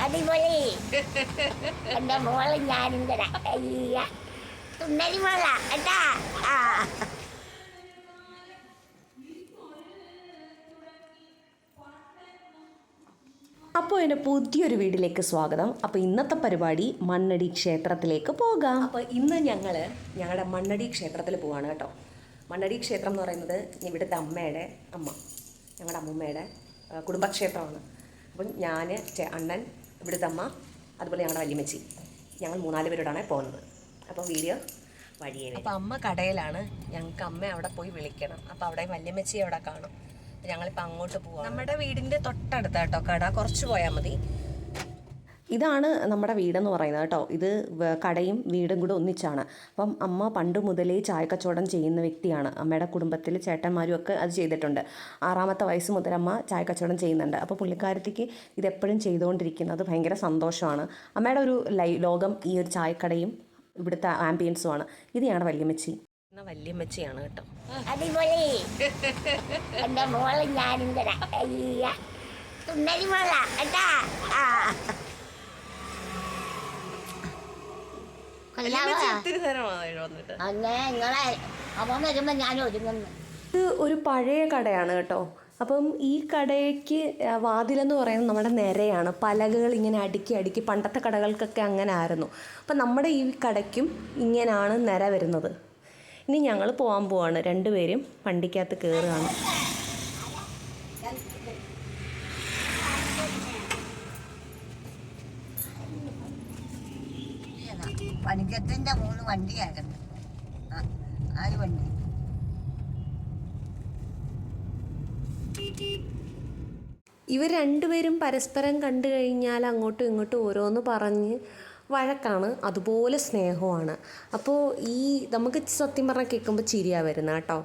അടിപൊളി. എന്റെ മോൾ ഞാനും തരാം. അയ്യ. തുന്നലി മോള. കേട്ടാ? ആ. അപ്പോൾ എന്റെ പുതിയൊരു വീട്ടിലേക്ക് സ്വാഗതം. അപ്പോൾ ഇന്നത്തെ പരിപാടി മണ്ണടി ക്ഷേത്രത്തിലേക്ക് പോകാം. അപ്പോൾ ഇന്ന് ഞങ്ങൾ ഞങ്ങളുടെ മണ്ണടി ക്ഷേത്രത്തിൽ പോവാണ് കേട്ടോ. മണ്ണടി ക്ഷേത്രം എന്ന് പറയുന്നത് ഇവിടുത്തെ അമ്മയുടെ അമ്മ. ഞങ്ങളുടെ അമ്മൂമ്മയുടെ കുടുംബക്ഷേത്രമാണ്. അപ്പം ഞാൻ അണ്ണൻ ഇവിടുത്തെ അമ്മ അതുപോലെ ഞങ്ങളുടെ വല്യമ്മച്ചി. ഞങ്ങൾ മൂന്നാൽ പേരോടാണ് പോകുന്നത്. അപ്പോൾ വീഡിയോ വഴിയേ അപ്പോൾ അമ്മ കടയിലാണ്. ഞങ്ങൾക്ക് അമ്മ അവിടെ പോയി വിളിക്കണം. അപ്പോൾ അവിടെ വല്യമ്മച്ചി അവിടെ കാണും. ഞങ്ങളിപ്പോൾ അങ്ങോട്ട് പോവാം നമ്മുടെ വീടിന്റെ തൊട്ടടുത്ത കേട്ടോ കട. കുറച്ച് പോയാൽ മതി. ഇതാണ് നമ്മുടെ വീടെന്ന് പറയുന്നത് കേട്ടോ. ഇത് കടയും വീടും കൂടെ ഒന്നിച്ചാണ്. അപ്പം അമ്മ പണ്ട് മുതലേ ചായക്കച്ചവടം ചെയ്യുന്ന വ്യക്തിയാണ്. അമ്മയുടെ കുടുംബത്തിൽ ചേട്ടന്മാരും ഒക്കെ അത് ചെയ്തിട്ടുണ്ട്. ആറാമത്തെ വയസ്സ് മുതൽ അമ്മ ചായക്കച്ചവടം ചെയ്യുന്നുണ്ട്. അപ്പോൾ പുള്ളിക്കാരത്തിക്ക് ഇതെപ്പോഴും ചെയ്തുകൊണ്ടിരിക്കുന്നത് ഭയങ്കര സന്തോഷമാണ്. അമ്മയുടെ ഒരു ലൈ ലോകം ഈ ഒരു ചായക്കടയും ഇവിടുത്തെ ആംബിയൻസുമാണ് ഇത് ഞങ്ങളുടെ വല്യമ്മച്ചി. വല്യമ്മച്ചിയാണ് കേട്ടോ. അടിപൊളി. മോൾ ഞാനും തുന്നലി മോള കേട്ടാ? നിങ്ങളെ വരുമ്പോ ഞാൻ ഇത് ഒരു പഴയ കടയാണ് കേട്ടോ. അപ്പം ഈ കടയ്ക്ക് വാതിലെന്ന് പറയുന്നത് നമ്മുടെ നിരയാണ്. പലകകൾ ഇങ്ങനെ അടുക്കി അടുക്കി പണ്ടത്തെ കടകൾക്കൊക്കെ അങ്ങനെ ആയിരുന്നു അപ്പം നമ്മുടെ ഈ കടയ്ക്കും ഇങ്ങനെയാണ് നിര വരുന്നത്. ഇനി ഞങ്ങൾ പോകാൻ പോവാണ്. രണ്ടുപേരും വണ്ടിക്കകത്ത് കയറുകയാണ് പണിക്കത്തിന്റെ മൂന്ന് വണ്ടിയായിരുന്നു. ആ, ഒരു വണ്ടി? ഇവർ രണ്ടുപേരും പരസ്പരം കണ്ടു കഴിഞ്ഞാൽ അങ്ങോട്ടും ഇങ്ങോട്ടും ഓരോന്ന് പറഞ്ഞ് വഴക്കാണ് അതുപോലെ സ്നേഹമാണ് അപ്പോൾ ഈ നമുക്ക് സത്യം പറഞ്ഞാൽ കേൾക്കുമ്പോൾ ചിരിയാണ് വരുന്നത് കേട്ടോ.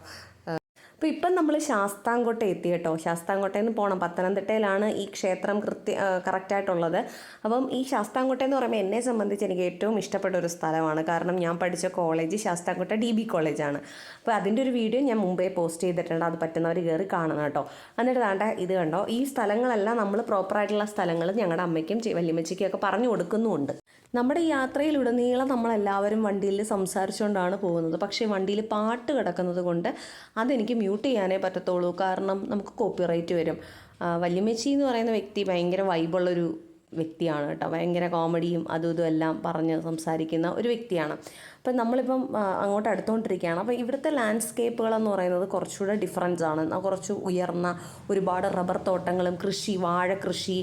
അപ്പോൾ ഇപ്പം നമ്മൾ ശാസ്താംകോട്ട എത്തി കേട്ടോ. ശാസ്താംകോട്ടയിൽ നിന്ന് പോകണം പത്തനംതിട്ടയിലാണ് ഈ ക്ഷേത്രം കൃത്യ കറക്റ്റായിട്ടുള്ളത് അപ്പം ഈ ശാസ്താംകോട്ട എന്ന് പറയുമ്പോൾ എന്നെ സംബന്ധിച്ച് എനിക്ക് ഏറ്റവും ഇഷ്ടപ്പെട്ട ഒരു സ്ഥലമാണ്. കാരണം ഞാൻ പഠിച്ച കോളേജ് ശാസ്താംകോട്ട ഡി ബി കോളേജാണ് അപ്പോൾ അതിന്റെ ഒരു വീഡിയോ ഞാൻ മുമ്പേ പോസ്റ്റ് ചെയ്തിട്ടുണ്ട്. അത് പറ്റുന്നവർ കയറി കാണണം കേട്ടോ. എന്നിട്ട് താണ്ട ഇത് കണ്ടോ? ഈ സ്ഥലങ്ങളെല്ലാം നമ്മൾ പ്രോപ്പറായിട്ടുള്ള സ്ഥലങ്ങൾ ഞങ്ങളുടെ അമ്മയ്ക്കും വല്യമ്മച്ചയ്ക്കും ഒക്കെ പറഞ്ഞു കൊടുക്കുന്നുമുണ്ട്. നമ്മുടെ യാത്രയിലുടനീളം നമ്മളെല്ലാവരും വണ്ടിയിൽ സംസാരിച്ചുകൊണ്ടാണ് പോകുന്നത്. പക്ഷേ വണ്ടിയിൽ പാട്ട് കിടക്കുന്നത് കൊണ്ട് അതെനിക്ക് മ്യൂട്ട് ചെയ്യാനേ പറ്റത്തുള്ളൂ. കാരണം നമുക്ക് കോപ്പിറൈറ്റ് വരും. വല്യമ്മച്ചി എന്ന് പറയുന്ന വ്യക്തി ഭയങ്കര വൈബുള്ളൊരു വ്യക്തിയാണ് കേട്ടോ. ഭയങ്കര കോമഡിയും അതും ഇതും എല്ലാം പറഞ്ഞ് സംസാരിക്കുന്ന ഒരു വ്യക്തിയാണ്. അപ്പം നമ്മളിപ്പം അങ്ങോട്ട് അടുത്തുകൊണ്ടിരിക്കുകയാണ് അപ്പോൾ ഇവിടുത്തെ ലാൻഡ്സ്കേപ്പുകളെന്ന് പറയുന്നത് കുറച്ചുകൂടെ ഡിഫറൻസ് ആണ്. കുറച്ച് ഉയർന്ന ഒരുപാട് റബ്ബർ തോട്ടങ്ങളും കൃഷി വാഴ കൃഷി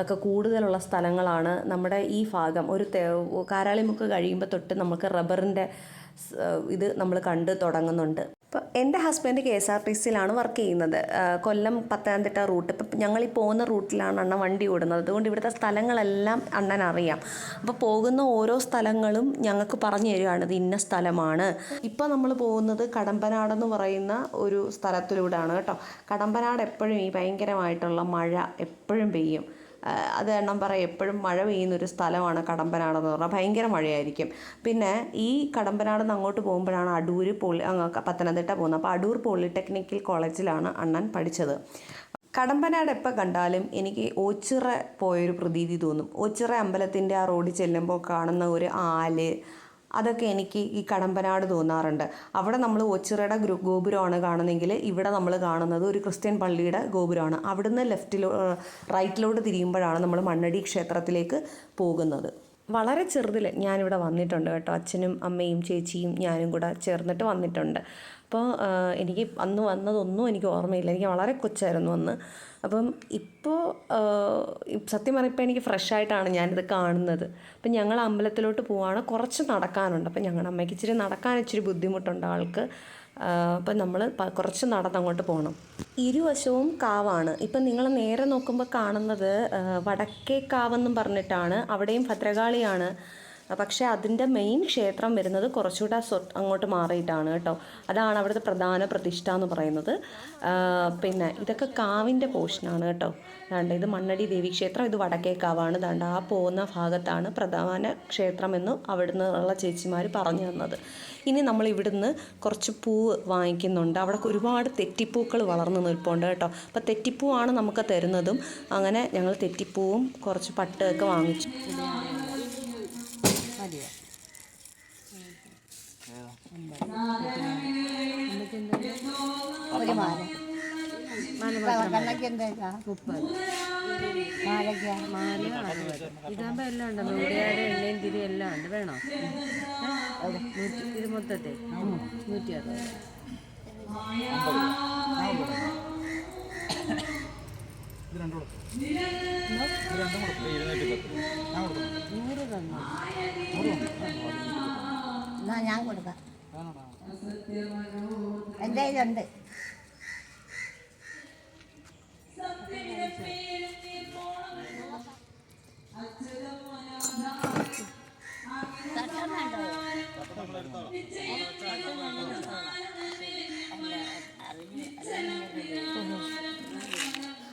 ഒക്കെ കൂടുതലുള്ള സ്ഥലങ്ങളാണ് നമ്മുടെ ഈ ഭാഗം. ഒരു കാരാളിമുക്ക് കഴിയുമ്പോൾ തൊട്ട് നമുക്ക് റബ്ബറിന്റെ ഇത് നമ്മൾ കണ്ട് തുടങ്ങുന്നുണ്ട്. ഇപ്പോൾ എന്റെ husband K S R T സിയിലാണ് work ചെയ്യുന്നത്. കൊല്ലം പത്തനംതിട്ട റൂട്ട്. ഇപ്പം ഞങ്ങൾ ഈ പോകുന്ന റൂട്ടിലാണ് അണ്ണ വണ്ടി ഓടുന്നത്. അതുകൊണ്ട് ഇവിടുത്തെ സ്ഥലങ്ങളെല്ലാം അണ്ണൻ അറിയാം. അപ്പോൾ പോകുന്ന ഓരോ സ്ഥലങ്ങളും ഞങ്ങൾക്ക് പറഞ്ഞു തരികയാണ് ഇത് ഇന്ന സ്ഥലമാണ്. ഇപ്പോൾ നമ്മൾ പോകുന്നത് കടമ്പനാടെന്ന് പറയുന്ന ഒരു സ്ഥലത്തിലൂടെയാണ് കേട്ടോ. കടമ്പനാട് എപ്പോഴും ഈ ഭയങ്കരമായിട്ടുള്ള മഴ എപ്പോഴും പെയ്യും. അത് എണ്ണം പറയാം എപ്പോഴും മഴ പെയ്യുന്നൊരു സ്ഥലമാണ് കടമ്പനാടെന്ന് പറഞ്ഞാൽ ഭയങ്കര മഴയായിരിക്കും. പിന്നെ ഈ കടമ്പനാട് നിന്ന് അങ്ങോട്ട് പോകുമ്പോഴാണ് അടൂർ പോളി പത്തനംതിട്ട പോകുന്നത്. അപ്പോൾ അടൂർ പോളിടെക്നിക്കൽ കോളേജിലാണ് അണ്ണൻ പഠിച്ചത്. കടമ്പനാട് എപ്പോൾ കണ്ടാലും എനിക്ക് ഓച്ചിറ പോയൊരു പ്രതീതി തോന്നും. ഓച്ചിറ അമ്പലത്തിന്റെ ആ റോഡിൽ ചെല്ലുമ്പോൾ കാണുന്ന ഒരു ആൽ അതൊക്കെ എനിക്ക് ഈ കടമ്പനാട് തോന്നാറുണ്ട്. അവിടെ നമ്മൾ ഒച്ചിറയുടെ ഗ്രൂ ഗോപുരമാണ് കാണുന്നതെങ്കിൽ ഇവിടെ നമ്മൾ കാണുന്നത് ഒരു ക്രിസ്ത്യൻ പള്ളിയുടെ ഗോപുരമാണ്. അവിടുന്ന് ലെഫ്റ്റിലോ റൈറ്റിലോട്ട് തിരിയുമ്പോഴാണ് നമ്മൾ മണ്ണടി ക്ഷേത്രത്തിലേക്ക് പോകുന്നത്. വളരെ ചെറുതിൽ ഞാനിവിടെ വന്നിട്ടുണ്ട് കേട്ടോ. അച്ഛനും അമ്മയും ചേച്ചിയും ഞാനും കൂടെ ചേർന്നിട്ട് വന്നിട്ടുണ്ട്. അപ്പോൾ എനിക്ക് അന്ന് വന്നതൊന്നും എനിക്ക് ഓർമ്മയില്ല. എനിക്ക് വളരെ കൊച്ചായിരുന്നു അന്ന്. അപ്പം ഇപ്പോൾ സത്യം പറഞ്ഞാൽ ഇപ്പോൾ എനിക്ക് ഫ്രഷായിട്ടാണ് ഞാനിത് കാണുന്നത്. അപ്പം ഞങ്ങൾ അമ്പലത്തിലോട്ട് പോവാണ്. കുറച്ച് നടക്കാനുണ്ട്. അപ്പം ഞങ്ങളുടെ അമ്മയ്ക്ക് ഇച്ചിരി നടക്കാൻ ഇച്ചിരി ബുദ്ധിമുട്ടുണ്ട് ആൾക്ക്. അപ്പം നമ്മൾ കുറച്ച് നടന്നങ്ങോട്ട് പോകണം ഇരുവശവും കാവാണ്. ഇപ്പം നിങ്ങൾ നേരെ നോക്കുമ്പോൾ കാണുന്നത് വടക്കേ കാവെന്നും പറഞ്ഞിട്ടാണ്. അവിടെയും ഭദ്രകാളിയാണ്. പക്ഷേ അതിന്റെ മെയിൻ ക്ഷേത്രം വരുന്നത് കുറച്ചുകൂടെ അങ്ങോട്ട് മാറിയിട്ടാണ് കേട്ടോ. അതാണ് അവിടുത്തെ പ്രധാന പ്രതിഷ്ഠ എന്ന് പറയുന്നത്. പിന്നെ ഇതൊക്കെ കാവിന്റെ പോർഷനാണ് കേട്ടോ. അതാണ്ട് ഇത് മണ്ണടി ദേവി ക്ഷേത്രം ഇത് വടക്കേ കാവാണ്. അതാണ്ട് ആ പോകുന്ന ഭാഗത്താണ് പ്രധാന ക്ഷേത്രമെന്ന് അവിടുന്ന് ഉള്ള ചേച്ചിമാർ പറഞ്ഞു തന്നത്. ഇനി നമ്മൾ ഇവിടുന്ന് കുറച്ച് പൂവ് വാങ്ങിക്കുന്നുണ്ട്. അവിടെ ഒരുപാട് തെറ്റിപ്പൂക്കൾ വളർന്നു നിൽപ്പുണ്ട് കേട്ടോ. അപ്പോൾ തെറ്റിപ്പൂവാണ് നമുക്ക് തരുന്നതും. അങ്ങനെ ഞങ്ങൾ തെറ്റിപ്പൂവും കുറച്ച് പട്ടൊക്കെ വാങ്ങിച്ചു. മതിയോ? ഒരു മാല. ഇതാകുമ്പോൾ എല്ലാം ഉണ്ട്? നൂടിയാട് എണ്ണയും തിരി എല്ലാം ഉണ്ട്. വേണോ? നൂറ്റി ഇത് മൊത്തത്തെ നൂറ്റി അറുപത് നൂറ് തന്നു എന്നാ ഞാൻ കൊടുക്കാം. എന്റെ കയ്യിലുണ്ട്.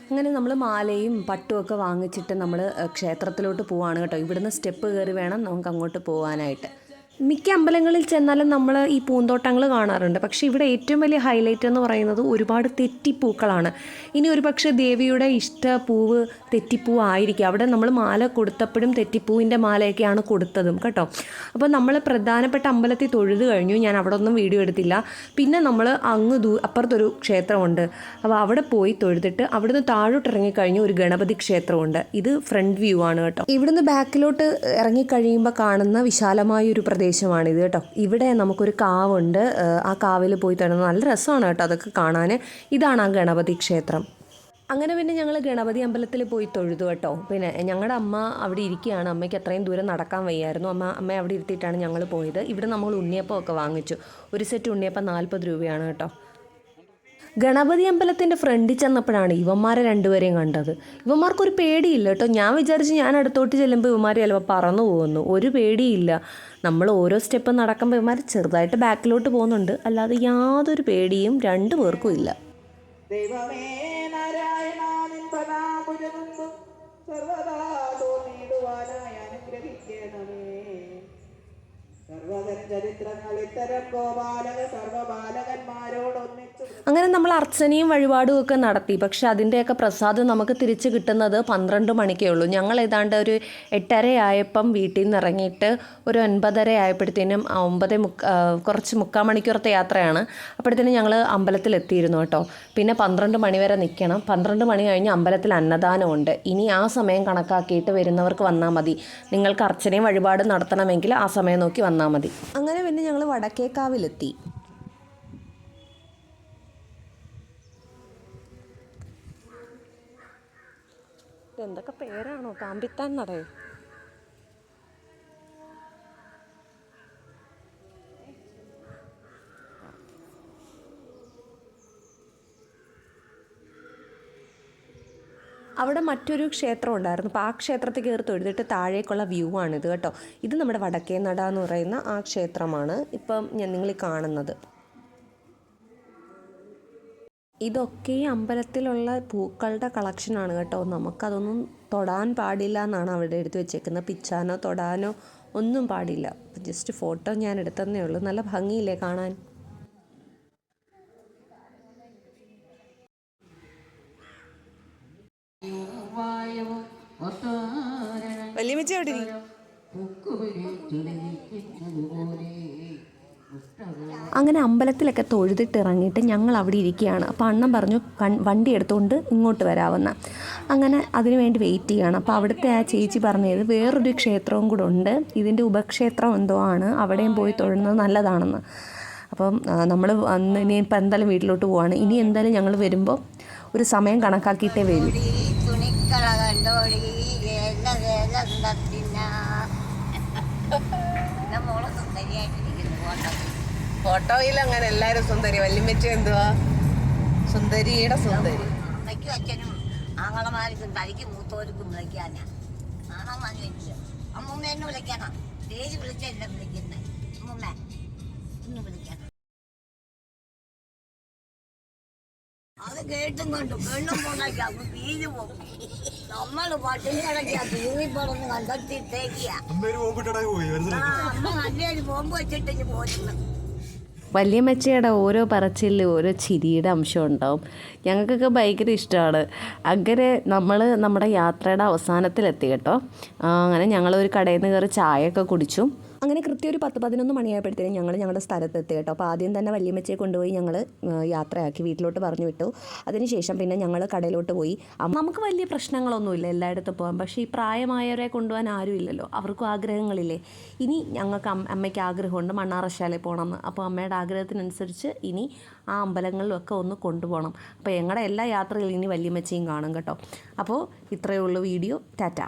അങ്ങനെ നമ്മൾ മാലയും പട്ടുമൊക്കെ വാങ്ങിച്ചിട്ട് നമ്മൾ ക്ഷേത്രത്തിലോട്ട് പോവാണ് കേട്ടോ. ഇവിടുന്ന് സ്റ്റെപ്പ് കയറി വേണം നമുക്ക് അങ്ങോട്ട് പോകാനായിട്ട് മിക്ക അമ്പലങ്ങളിൽ ചെന്നാലും നമ്മൾ ഈ പൂന്തോട്ടങ്ങൾ കാണാറുണ്ട്. പക്ഷേ ഇവിടെ ഏറ്റവും വലിയ ഹൈലൈറ്റ് എന്ന് പറയുന്നത് ഒരുപാട് തെറ്റിപ്പൂക്കളാണ്. ഇനി ഒരു പക്ഷേ ദേവിയുടെ ഇഷ്ട പൂവ് തെറ്റിപ്പൂ ആയിരിക്കും. അവിടെ നമ്മൾ മാല കൊടുത്തപ്പോഴും തെറ്റിപ്പൂവിന്റെ മാലയൊക്കെയാണ് കൊടുത്തതും കേട്ടോ. അപ്പോൾ നമ്മൾ പ്രധാനപ്പെട്ട അമ്പലത്തിൽ തൊഴുത് കഴിഞ്ഞു. ഞാൻ അവിടെ ഒന്നും വീഡിയോ എടുത്തില്ല. പിന്നെ നമ്മൾ അങ്ങ് ദൂ അപ്പുറത്തൊരു ക്ഷേത്രമുണ്ട്. അപ്പോൾ അവിടെ പോയി തൊഴുതിട്ട് അവിടുന്ന് താഴോട്ട് ഇറങ്ങിക്കഴിഞ്ഞ് ഒരു ഗണപതി ക്ഷേത്രമുണ്ട്. ഇത് ഫ്രണ്ട് വ്യൂ ആണ് കേട്ടോ. ഇവിടുന്ന് ബാക്കിലോട്ട് ഇറങ്ങിക്കഴിയുമ്പോൾ കാണുന്ന വിശാലമായ ഒരു പ്രദേശമാണിത് കേട്ടോ. ഇവിടെ നമുക്കൊരു കാവുണ്ട്. ആ കാവിൽ പോയി തരുന്നത് നല്ല രസമാണ് കേട്ടോ അതൊക്കെ കാണാൻ ഇതാണ് ആ ഗണപതി ക്ഷേത്രം. അങ്ങനെ പിന്നെ ഞങ്ങൾ ഗണപതി അമ്പലത്തിൽ പോയി തൊഴുതു കേട്ടോ. പിന്നെ ഞങ്ങളുടെ അമ്മ അവിടെ ഇരിക്കുകയാണ് അമ്മയ്ക്ക് അത്രയും ദൂരം നടക്കാൻ വയ്യായിരുന്നു. അമ്മ അമ്മ അവിടെ ഇരുത്തിയിട്ടാണ് ഞങ്ങൾ പോയത്. ഇവിടെ നമ്മൾ ഉണ്ണിയപ്പം ഒക്കെ വാങ്ങിച്ചു. ഒരു സെറ്റ് ഉണ്ണിയപ്പം നാൽപ്പത് രൂപയാണ് കേട്ടോ. ഗണപതി അമ്പലത്തിന്റെ ഫ്രണ്ടിൽ ചെന്നപ്പോഴാണ് ഇവന്മാരെ രണ്ടുപേരെയും കണ്ടത്. ഇവന്മാർക്കൊരു പേടിയില്ല കേട്ടോ. ഞാൻ വിചാരിച്ച് ഞാൻ അടുത്തോട്ട് ചെല്ലുമ്പോൾ ഇവന്മാർ ചിലപ്പോൾ പറന്നു പോകുന്നു. ഒരു പേടിയില്ല. നമ്മൾ ഓരോ സ്റ്റെപ്പ് നടക്കുമ്പോൾ ഇവന്മാർ ചെറുതായിട്ട് ബാക്കിലോട്ട് പോകുന്നുണ്ട്. അല്ലാതെ യാതൊരു പേടിയും രണ്ടു പേർക്കും ഇല്ല. നാരായണ നിൻപനാമുജനുണ്ടും സർവദാ തോന്നിയിടുവാനായി അനുഗ്രഹിക്കണമേ. അങ്ങനെ നമ്മൾ അർച്ചനയും വഴിപാടും ഒക്കെ നടത്തി. പക്ഷെ അതിന്റെയൊക്കെ പ്രസാദം നമുക്ക് തിരിച്ച് കിട്ടുന്നത് പന്ത്രണ്ട് മണിക്കേ ഉള്ളൂ. ഞങ്ങൾ ഏതാണ്ട് ഒരു എട്ടര ആയപ്പം വീട്ടിൽ നിന്ന് ഇറങ്ങിയിട്ട് ഒരു ഒൻപതര ആയപ്പോഴത്തേനും ഒമ്പത് മുക്ക കുറച്ച് മുക്കാൽ മണിക്കൂറത്തെ യാത്രയാണ്. അപ്പോഴത്തേനും ഞങ്ങൾ അമ്പലത്തിൽ എത്തിയിരുന്നു കേട്ടോ. പിന്നെ പന്ത്രണ്ട് മണി വരെ നിൽക്കണം. പന്ത്രണ്ട് മണി കഴിഞ്ഞ് അമ്പലത്തിൽ അന്നദാനമുണ്ട്. ഇനി ആ സമയം കണക്കാക്കിയിട്ട് വരുന്നവർക്ക് വന്നാൽ മതി. നിങ്ങൾക്ക് അർച്ചനയും വഴിപാടും നടത്തണമെങ്കിൽ ആ സമയം നോക്കി വന്നാൽ മതി. അങ്ങനെ പിന്നെ ഞങ്ങൾ വടക്കേക്കാവിലെത്തി. എന്തൊക്കെ പേരാണോ? കാമ്പിത്താൻ നടയോ അവിടെ മറ്റൊരു ക്ഷേത്രം ഉണ്ടായിരുന്നു. അപ്പോൾ ആ ക്ഷേത്രത്തിൽ കയറി തൊഴുതിട്ട് താഴേക്കുള്ള വ്യൂ ആണിത് കേട്ടോ. ഇത് നമ്മുടെ വടക്കേ നട എന്ന് പറയുന്ന ആ ക്ഷേത്രമാണ് ഇപ്പം ഞാൻ നിങ്ങൾ കാണുന്നത്. ഇതൊക്കെ ഈ അമ്പലത്തിലുള്ള പൂക്കളുടെ കളക്ഷനാണ് കേട്ടോ. നമുക്കതൊന്നും തൊടാൻ പാടില്ല എന്നാണ് അവിടെ എടുത്തു വെച്ചേക്കുന്നത്. പിച്ചാനോ തൊടാനോ ഒന്നും പാടില്ല. ജസ്റ്റ് ഫോട്ടോ ഞാൻ എടുത്തതന്നേ ഉള്ളൂ. നല്ല ഭംഗിയില്ലേ കാണാൻ? വല്യമ്മച്ചി അങ്ങനെ അമ്പലത്തിലൊക്കെ തൊഴുതിട്ട് ഇറങ്ങിയിട്ട് ഞങ്ങൾ അവിടെ ഇരിക്കുകയാണ്. അപ്പോൾ അണ്ണൻ പറഞ്ഞു കൺ- വണ്ടി എടുത്തുകൊണ്ട് ഇങ്ങോട്ട് വരാവുന്ന അങ്ങനെ അതിനുവേണ്ടി വെയിറ്റ് ചെയ്യുകയാണ് അപ്പോൾ അവിടുത്തെ ആ ചേച്ചി പറഞ്ഞത് വേറൊരു ക്ഷേത്രവും കൂടെ ഉണ്ട്. ഇതിന്റെ ഉപക്ഷേത്രം എന്തോ ആണ്. അവിടെയും പോയി തൊഴുന്നത് നല്ലതാണെന്ന്. അപ്പം നമ്മൾ അന്ന് ഇനി ഇപ്പം എന്തായാലും വീട്ടിലോട്ട് പോവാണ്. ഇനി എന്തായാലും ഞങ്ങൾ വരുമ്പോൾ ഒരു സമയം കണക്കാക്കിയിട്ടേ വരൂ. ഈ കണ്ടോളി മോൾ സുന്ദരിയായിട്ടിരിക്കുന്നു ഫോട്ടോ. ഫോട്ടോയിൽ അങ്ങനെ എല്ലാരും സുന്ദരി. വല്യമ്മച്ച എന്തുവാ? സുന്ദരിയുടെ സുന്ദരി. അമ്മയ്ക്കും അച്ഛനും ആങ്ങളമാർക്കും തനിക്ക് മൂത്തോർക്കും വിളിക്കാനാ. ആണോ ഞാൻ ചോദിച്ചു അമ്മൂമ്മ എന്നെ വിളിക്കാനാ. പേര് വിളിച്ചല്ല വിളിക്കുന്നത് അമ്മൂമ്മ ഒന്ന് വിളിക്കാം അത് കേട്ടും കൊണ്ട് പെണ്ണും പൊണ്ണാക്കാം വീര് പോകും. നമ്മൾ പട്ടിണി കിടക്കുക തീറി പടന്ന് മനസ്സിലായി അമ്മ നല്ലൊരു ബോംബ് വെച്ചിട്ട് പോരുന്നു. വല്യമ്മച്ചിയുടെ ഓരോ പറച്ചിലും ഓരോ ചിരിയുടെ അംശം ഉണ്ടാവും. ഞങ്ങൾക്കൊക്കെ ഭയങ്കര ഇഷ്ടമാണ്. അങ്ങനെ നമ്മൾ നമ്മുടെ യാത്രയുടെ അവസാനത്തിലെത്തി കേട്ടോ. അങ്ങനെ ഞങ്ങളൊരു ഒരു കടയിൽ നിന്ന് കയറി ചായയൊക്കെ കുടിച്ചു. അങ്ങനെ കൃത്യം ഒരു പത്ത് പതിനൊന്ന് മണിയായപ്പോഴത്തേനും ഞങ്ങൾ ഞങ്ങളുടെ സ്ഥലത്തെത്തി കേട്ടോ. അപ്പോൾ ആദ്യം തന്നെ വല്യമ്മച്ചയെ കൊണ്ടുപോയി ഞങ്ങൾ യാത്രയാക്കി വീട്ടിലോട്ട് പറഞ്ഞു വിട്ടു അതിനുശേഷം പിന്നെ ഞങ്ങൾ കടയിലോട്ട് പോയി. നമുക്ക് വലിയ പ്രശ്നങ്ങളൊന്നുമില്ല എല്ലായിടത്തും പോകാൻ. പക്ഷേ ഈ പ്രായമായവരെ കൊണ്ടുപോകാൻ ആരുമില്ലല്ലോ അവർക്കും ആഗ്രഹങ്ങളില്ലേ. ഇനി ഞങ്ങൾക്ക് അമ്മ അമ്മയ്ക്ക് ആഗ്രഹമുണ്ട് മണ്ണാറശാലയിൽ പോകണമെന്ന്. അപ്പോൾ അമ്മയുടെ ആഗ്രഹത്തിനനുസരിച്ച് ഇനി ആ അമ്പലങ്ങളിലൊക്കെ ഒന്ന് കൊണ്ടുപോകണം. അപ്പോൾ ഞങ്ങളുടെ എല്ലാ യാത്രകളും ഇനി വല്യമ്മച്ചയും കാണും കേട്ടോ. അപ്പോൾ ഇത്രയേ ഉള്ളൂ വീഡിയോ. ടാറ്റ.